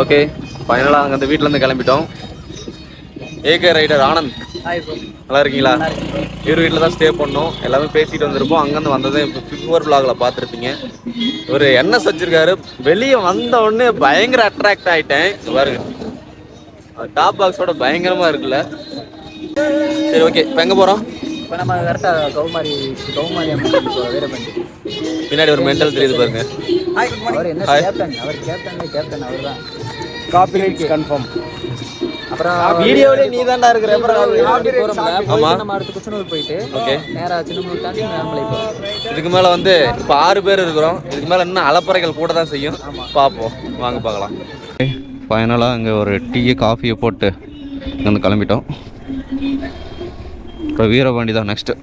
Okay ஃபைனலாக அங்கே அந்த வீட்டிலேருந்து கிளம்பிட்டோம். A K rider Anand. நல்லா இருக்கீங்களா? இவர் வீட்டில் தான் ஸ்டே பண்ணோம். எல்லாமே பேசிட்டு வந்திருப்போம். அங்கேருந்து வந்ததை இப்போ ஃபிஃப்வர் பிளாகில் பார்த்துருப்பீங்க. இவர் என்ன வச்சிருக்காரு வெளியே வந்த உடனே பயங்கர அட்ராக்ட் ஆகிட்டேன் பாருங்க. டாப் பாக்ஸோட பயங்கரமாக இருக்குல்ல. சரி ஓகே இப்போ எங்கே போகிறோம் இப்போ நம்ம கரெக்டாக கௌமாரி கௌமாரி பின்னாடி ஒரு மென்டல் தெரியுது பாருங்க. அவர் என்ன. கேப்டன் அவர் கேப்டன் கேப்டன் அவர் தான் காப்பிரைட்ஸ் கன்ஃபார்ம் அப்புறம் வீடியோவிலே நீ தான்டா இருக்கிற. நம்ம அடுத்து குச்சனூர் போயிட்டு ஓகே நேராக சின்னமூர் தாண்டி போகிறோம் இதுக்கு மேலே வந்து இப்போ ஆறு பேர் இருக்கிறோம். இதுக்கு மேலே இன்னும் அலப்பறைகள் கூட தான் செய்யும். பார்ப்போம் வாங்க பார்க்கலாம். ஃபைனலாக அங்கே ஒரு டீயை காஃபியை போட்டு இங்கேருந்து கிளம்பிட்டோம். இப்போ வீரபாண்டி தான் நெக்ஸ்ட்டு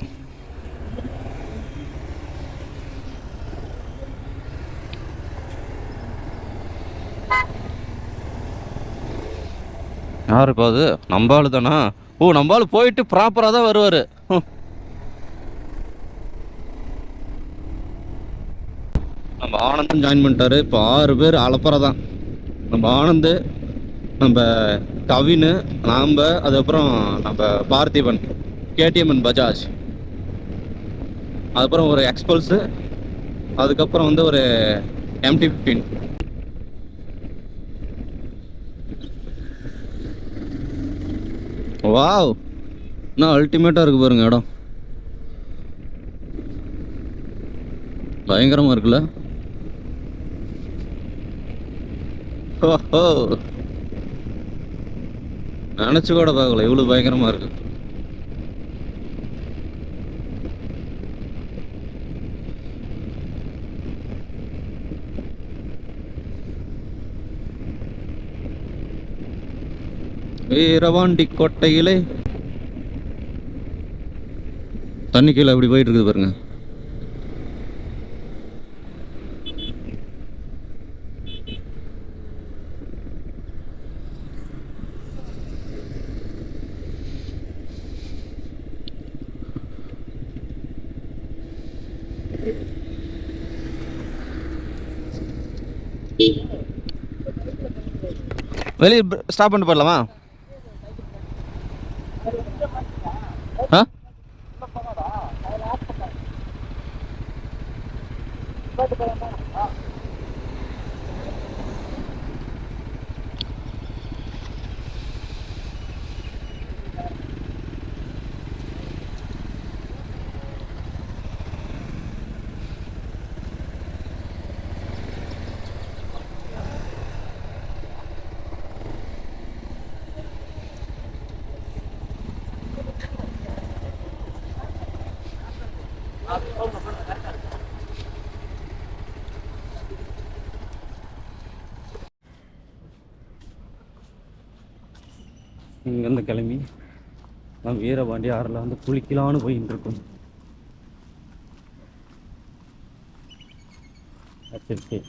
யார் இப்போ அது? நம்ம ஆளு தானா? ஓ நம்ம ஆளு போயிட்டு ப்ராப்பராக தான் வருவார். நம்ம ஆனந்தும் ஜாயின் பண்ணிட்டாரு. இப்போ ஆறு பேர் அலப்பறை தான். நம்ம ஆனந்து நம்ம கவின் நாம் அதுக்கப்புறம் நம்ம பார்த்திபன் கேடிஎம்என் பஜாஜ். அதுக்கப்புறம் ஒரு எக்ஸ்பல்ஸு அதுக்கப்புறம் வந்து ஒரு எம்டி ஃபிஃப்டீன் வாவ். என்ன அல்டிமேட்டாக இருக்கு பாருங்க இடம். பயங்கரமாக இருக்குல்ல? ஓஹோ. நினச்சி கூட பார்க்கல இவ்வளோ பயங்கரமாக இருக்கு. வீரவாண்டி கோட்டையிலே தண்ணி கீழே அப்படி போயிட்டு இருக்குது பாருங்க. வெளியே ஸ்டாப் பண்ணிட்டு போயிடலாமா? ஆ? இங்கேருந்து கிளம்பி நம்ம வீரபாண்டி ஆறில் வந்து குளிக்கலான்னு போயின்னு இருக்கோம் சரி சரி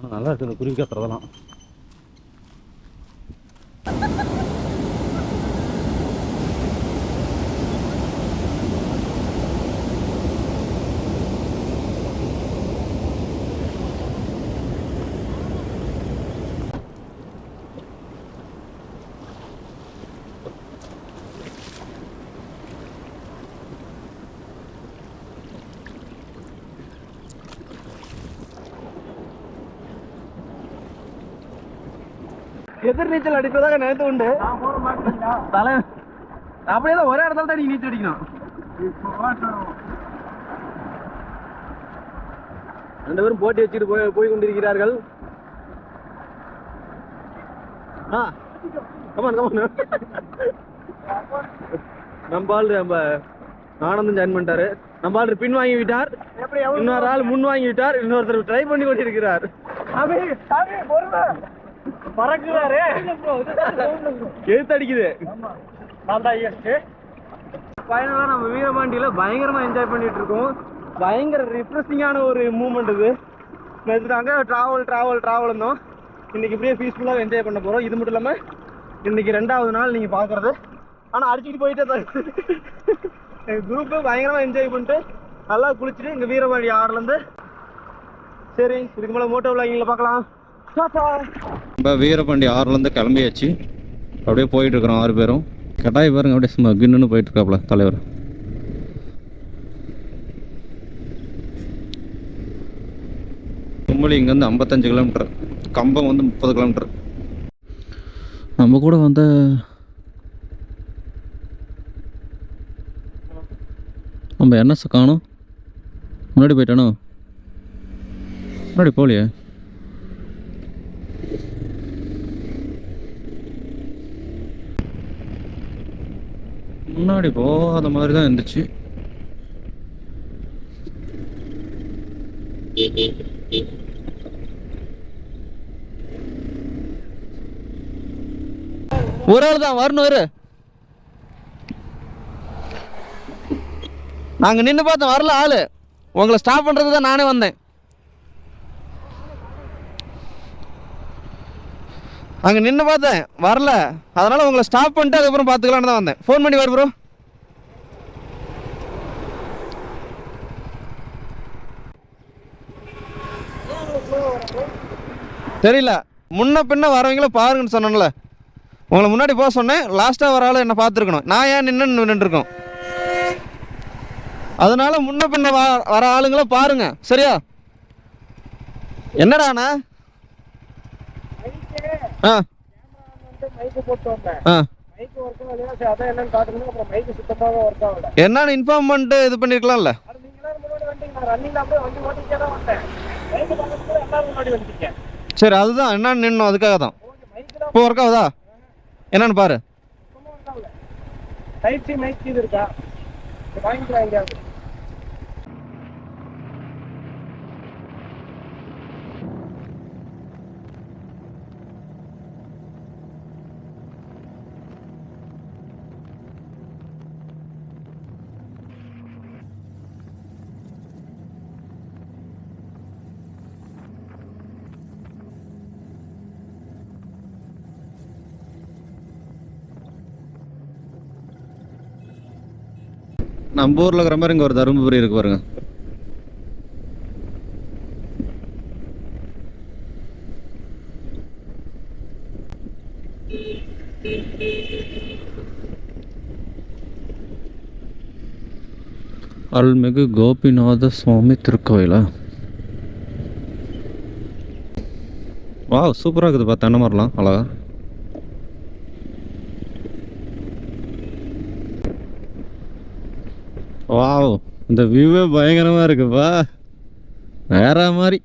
நல்லா இருக்குது குருவி கத்துறதெல்லாம். எதிர் நீச்சல் அடிப்பதாக நினைத்து உண்டு தலை அப்படியே தான் ஒரே இடத்துல தான் நீ நீச்சல் அடிக்கணும். ரெண்டு பேரும் போட்டி வச்சுட்டு போய் போய் கொண்டிருக்கிறார்கள். ஆ கமான் கமான் நம்ம ஆனந்தம் ஜாயின் பண்ணிட்டாரு. நம்ம ஆள் பின் வாங்கி விட்டார். இன்னொரு ஆள் முன் வாங்கி விட்டார். இன்னொருத்தர் ட்ரை பண்ணி கொண்டிருக்கிறார். பறக்குறாரு. எழுத்து அடிக்குது. ஃபைனலாக நம்ம வீரபாண்டியில் பயங்கரமாக என்ஜாய் பண்ணிட்டு இருக்கோம். பயங்கர ரிஃப்ரெஷிங்கான ஒரு மூமெண்ட் இது. நாங்கள் ட்ராவல் ட்ராவல் ட்ராவல் இருந்தோம் இன்னைக்கு இப்படியே பீஸ்ஃபுல்லாக என்ஜாய் பண்ண போகிறோம் இது மட்டும் இல்லாமல் இன்னைக்கு ரெண்டாவது நாள் நீங்கள் பார்க்குறது ஆனால் அடிச்சுட்டு போயிட்டே தான் எங்கள் குரூப்பு பயங்கரமாக என்ஜாய் பண்ணிட்டு நல்லா குளிச்சுட்டு இங்கே வீரபாண்டி ஆறுலேருந்து சரி இதுக்கு மேலே மோட்டோ விளாங்கில் பார்க்கலாம் நம்ம வீரபாண்டி ஆறுலேருந்து கிளம்பியாச்சு. அப்படியே போயிட்டுருக்குறோம் ஆறு பேரும். கட்டாய பாருங்க அப்படியே சும்மா கின்னு போயிட்டு இருக்காப்புல தலைவர். கும்பலி இங்கேருந்து ஐம்பத்தஞ்சு கிலோமீட்டர். கம்பம் வந்து முப்பது கிலோமீட்டர். நம்ம கூட வந்த நம்ம என்எஸ் காணும்? முன்னாடி போயிட்டானோ? முன்னாடி போகலையே? முன்னாடி போகாத மாதிரி தான் இருந்துச்சு. ஒரு ஆள் தான் வரணும் வரு நாங்கள் நின்று பார்த்தோம் வரல ஆளு. உங்களை ஸ்டாப் பண்ணுறது தான் நானே வந்தேன். அங்கே நின்று பார்த்தேன். வரல. அதனால் உங்களை ஸ்டாப் பண்ணிட்டு அதுக்கப்புறம் பார்த்துக்கலான்னு தான் வந்தேன். ஃபோன் பண்ணி வர ப்ரோ தெரியல. முன்ன பின்ன வரவங்கள பாருங்கன்னு சொன்னேன்ல. உங்களை முன்னாடி போக சொன்னேன். லாஸ்ட்டாக வர ஆள் என்ன பார்த்துருக்கணும். நான் ஏன் நின்று நின்றுருக்கோம்? அதனால முன்ன பின்ன வர ஆளுங்கள பாருங்க. சரியா? என்னடாண்ணா ஆ மைக்கு போட்டு வந்தேன் ஆ மைக்கு ஒர்க் ஆகலையா சரி அதான் என்னன்னு சுத்தமாக ஒர்க் இன்ஃபார்ம் பண்ணிட்டு இது பண்ணிருக்கலாம்ல. சரி அதுதான். என்னன்னு நின்னோம். அதுக்காக தான் இப்போ ஒர்க் ஆகுதா? என்னன்னு பாரு. சுத்தமாக ஒர்க் டைப் சி மைக் இது இருக்கா வாங்கிக்கலாம் எங்கேயாவது நம்ம ஊரில் இருக்கிற மாதிரி இங்கே ஒரு தருமபுரி இருக்கு பாருங்க. அருள்மிகு கோபிநாத சுவாமி திருக்கோயிலா? வா சூப்பராக இருக்குதுப்பா தென்னை மரம்லாம் அழகா. வாவ் இந்த வியூவே பயங்கரமா இருக்குப்பா வேற மாதிரி.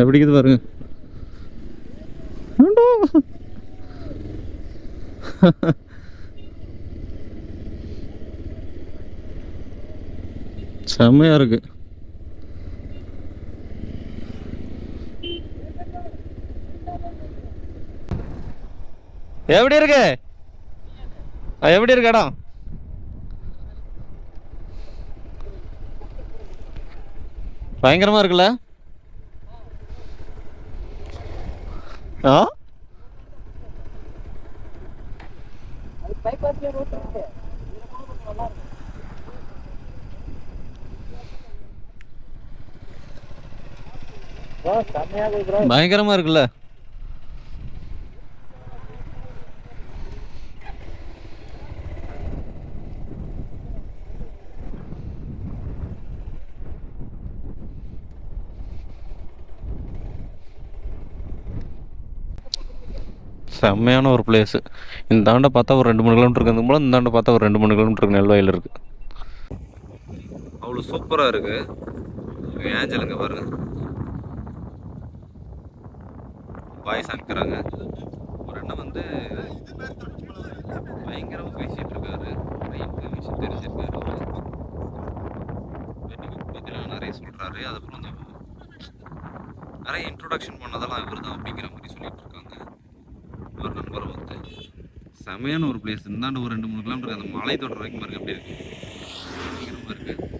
எப்படிக்குது எப்படி இருக்குது பாருங்க. செம்மையா இருக்கு. எப்படி இருக்கு? எப்படி இருக்கு இடம்? பயங்கரமா இருக்குல்ல? ஆ? பயங்கரமா இருக்குல்ல? செம்மையான ஒரு பிளேஸு இந்த பார்த்தா ஒரு ரெண்டு மூணு கிலோமீட்டர் இருக்கிறது போல இந்த ஆண்டை பார்த்தா ஒரு ரெண்டு மூணு கிலோமீட்டருக்கு நெல்வாயில் இருக்குது அவ்வளோ சூப்பராக இருக்குது ஏஞ்சலுங்க பாருங்க. வாய்ஸ் அனுப்புறாங்க ஒரு அண்ணன் வந்து பயங்கரமாக பேசிகிட்டு இருக்காரு. நிறைய விஷயம் தெரிஞ்சிருக்காரு பற்றிலாம் நிறைய சொல்கிறாரு அதுக்கப்புறம் வந்து நிறைய இன்ட்ரொடக்ஷன் பண்ணதெல்லாம் இவர் தான் அப்படிங்கிற மாதிரி சொல்லிட்டு இருக்காங்க ஒரு நண்பர் வந்து செமையான ஒரு பிளேஸ் இந்தாண்டு ஒரு ரெண்டு மூணு கிலோமீட்டர் அந்த மலை தொடர் வரைக்கும் பாருங்க எப்படி இருக்கு. இருக்கு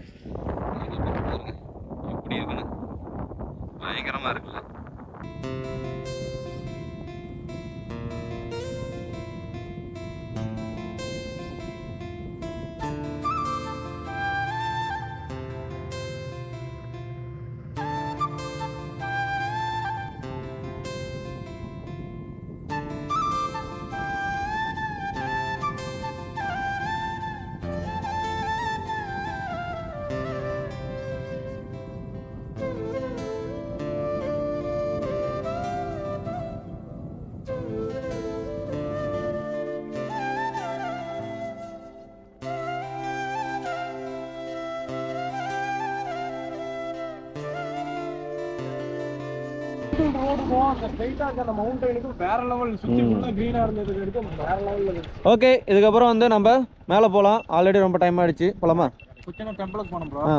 ரோடுக்கும் அந்த ஸ்ட்ரைட்டா அந்த மவுண்டனுக்கும் வேற லெவல் சுத்தி ஃபுல்லா கிரீனா இருந்ததுக்கு எடுத்து வேற லெவல்ல இருக்கு ஓகே இதுக்கப்புறம் வந்து நம்ம மேலே போகலாம் ஆல்ரெடி ரொம்ப டைம் ஆயிடுச்சு. போலாமா? குச்சனூர் டெம்பிளுக்கு போனோம் ப்ரோ ஆ.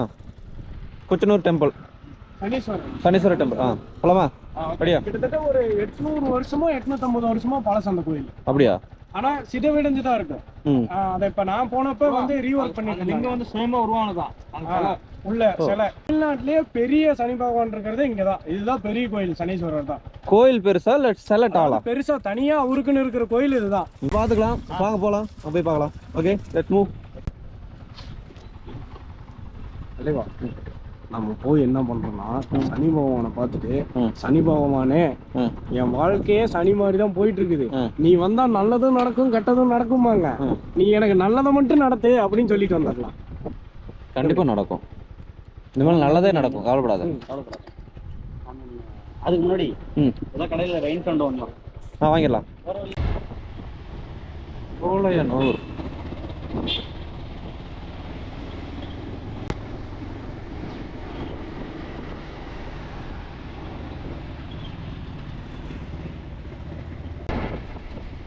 குச்சனூர் டெம்பிள் சனீஸ்வரன் சனீஸ்வரர் டெம்பிள் ஆ போலாமா? அப்படியா? கிட்டத்தட்ட ஒரு எட்நூறு வருஷமோ எட்நூத்தம்பது வருஷமோ பழசு அந்த கோயில். அப்படியா? ஆனா சிதவிடைஞ்சு தான் ஆ, அதை இப்ப நான் போனப்ப வந்து ரீஒர்க் பண்ணிட்டு லிங்கம் வந்து சுயமா உருவானதான் உள்ள சிலை தமிழ்நாட்டிலேயே பெரிய சனி பகவான் இருக்கிறது இங்கதான். இதுதான் பெரிய கோயில் சனீஸ்வரர் தான். கோயில் பெருசா இல்லை செல டாலா? பெருசா தனியா அவருக்குன்னு இருக்கிற கோயில் இதுதான். பார்த்துக்கலாம் வாங்க போகலாம் போய் பார்க்கலாம். ஓகே லெட்ஸ் மூவ் தலைவா நம்ம போய் என்ன பண்றோம்னா சனி பகவானை பார்த்துட்டு. சனி பகவானே என் வாழ்க்கையே சனி மாதிரி தான் போயிட்டு இருக்குது. நீ வந்தா நல்லதும் நடக்கும் கெட்டதும் நடக்குமாங்க. நீ எனக்கு நல்லதை மட்டும் நடத்து அப்படின்னு சொல்லிட்டு வந்துடலாம். கண்டிப்பாக நடக்கும். இந்த மாதிரி நல்லதே நடக்கும் கவலைப்படாத. அதுக்கு முன்னாடி ம். ஏதாவது கடையில் ரெயின் கண்டு வந்தோம் ஆ வாங்கிடலாம். சோழையனூர்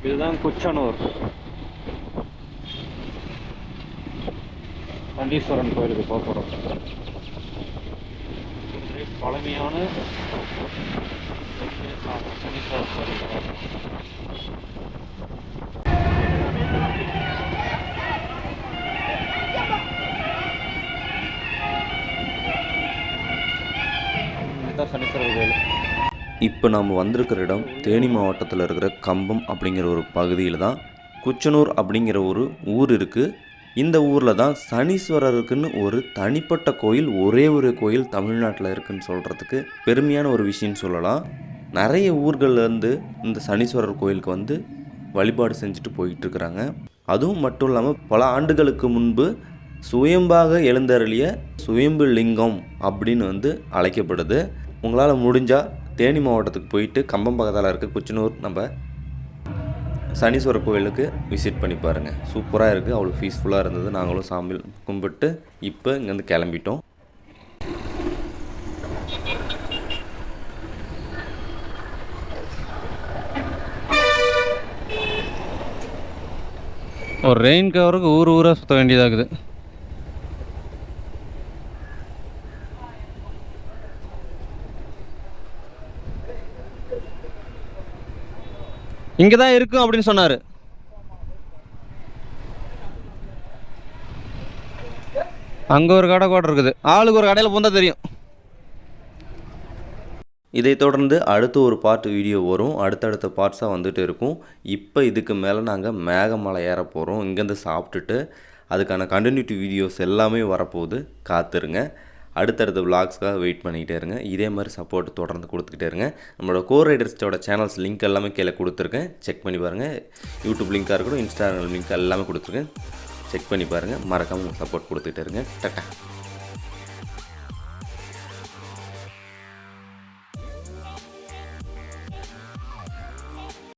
இதுதான் குச்சனூர். சண்டீஸ்வரன் கோயிலுக்கு போக போகிறோம் பழமையான சனீஸ்வரர் கோயில் இப்போ நாம் வந்திருக்கிற இடம் தேனி மாவட்டத்தில் இருக்கிற கம்பம் அப்படிங்கிற ஒரு பகுதியில் தான் குச்சனூர் அப்படிங்கிற ஒரு ஊர் இருக்குது இந்த ஊரில் தான் சனீஸ்வரருக்குன்னு ஒரு தனிப்பட்ட கோயில் ஒரே ஒரு கோயில் தமிழ்நாட்டில் இருக்குன்னு சொல்கிறதுக்கு பெருமையான ஒரு விஷயம்னு சொல்லலாம். நிறைய ஊர்கள்லேருந்து இந்த சனீஸ்வரர் கோயிலுக்கு வந்து வழிபாடு செஞ்சுட்டு போயிட்டுருக்குறாங்க அதுவும் மட்டும் இல்லாமல் பல ஆண்டுகளுக்கு முன்பு சுயம்பாக எழுந்தருளிய சுயம்பு லிங்கம் அப்படின்னு வந்து அழைக்கப்படுது. உங்களால் முடிஞ்சால் தேனி மாவட்டத்துக்கு போயிட்டு கம்பம் பக்கத்தில் இருக்க குச்சனூர் நம்ம சனீஸ்வரர் கோயிலுக்கு விசிட் பண்ணி பாருங்கள் சூப்பராக இருக்குது அவ்வளோ பீஸ்ஃபுல்லாக இருந்தது. நாங்களும் சாமி கும்பிட்டு இப்போ இங்கேருந்து கிளம்பிட்டோம். ஒரு ரெயின் கவருக்கு ஊர் ஊராக சுற்ற வேண்டியதாக இருக்குது. இங்கே தான் இருக்கும் அப்படின்னு சொன்னார். அங்கே ஒரு கடை கூட இருக்குது. ஆளுக்கு ஒரு கடையில் போந்தால் தெரியும். இதை தொடர்ந்து அடுத்து ஒரு பார்ட் வீடியோ வரும். அடுத்தடுத்த பார்ட்ஸாக வந்துட்டு இருக்கும். இப்போ இதுக்கு மேலே நாங்கள் மேகமலை ஏற போகிறோம் இங்கேருந்து சாப்பிட்டுட்டு அதுக்கான கண்டினியூட்டி வீடியோஸ் எல்லாமே வரப்போகுது. காத்துருங்க. அடுத்தடுத்த விளாக்ஸ்க்காக வெயிட் பண்ணிக்கிட்டே இருங்க. இதே மாதிரி சப்போர்ட் தொடர்ந்து கொடுத்துக்கிட்டே இருங்க. நம்மளோட கோர் ரைடர்ஸோட சேனல்ஸ் லிங்க் எல்லாமே கீழே கொடுத்துருக்கேன். செக் பண்ணி பாருங்கள் யூடியூப் லிங்காக இருக்கட்டும் இன்ஸ்டாகிராம் லிங்க் எல்லாமே கொடுத்துருக்கேன். செக் பண்ணி பாருங்கள் மறக்காமல் சப்போர்ட் கொடுத்துக்கிட்டே இருங்க. டட்டா.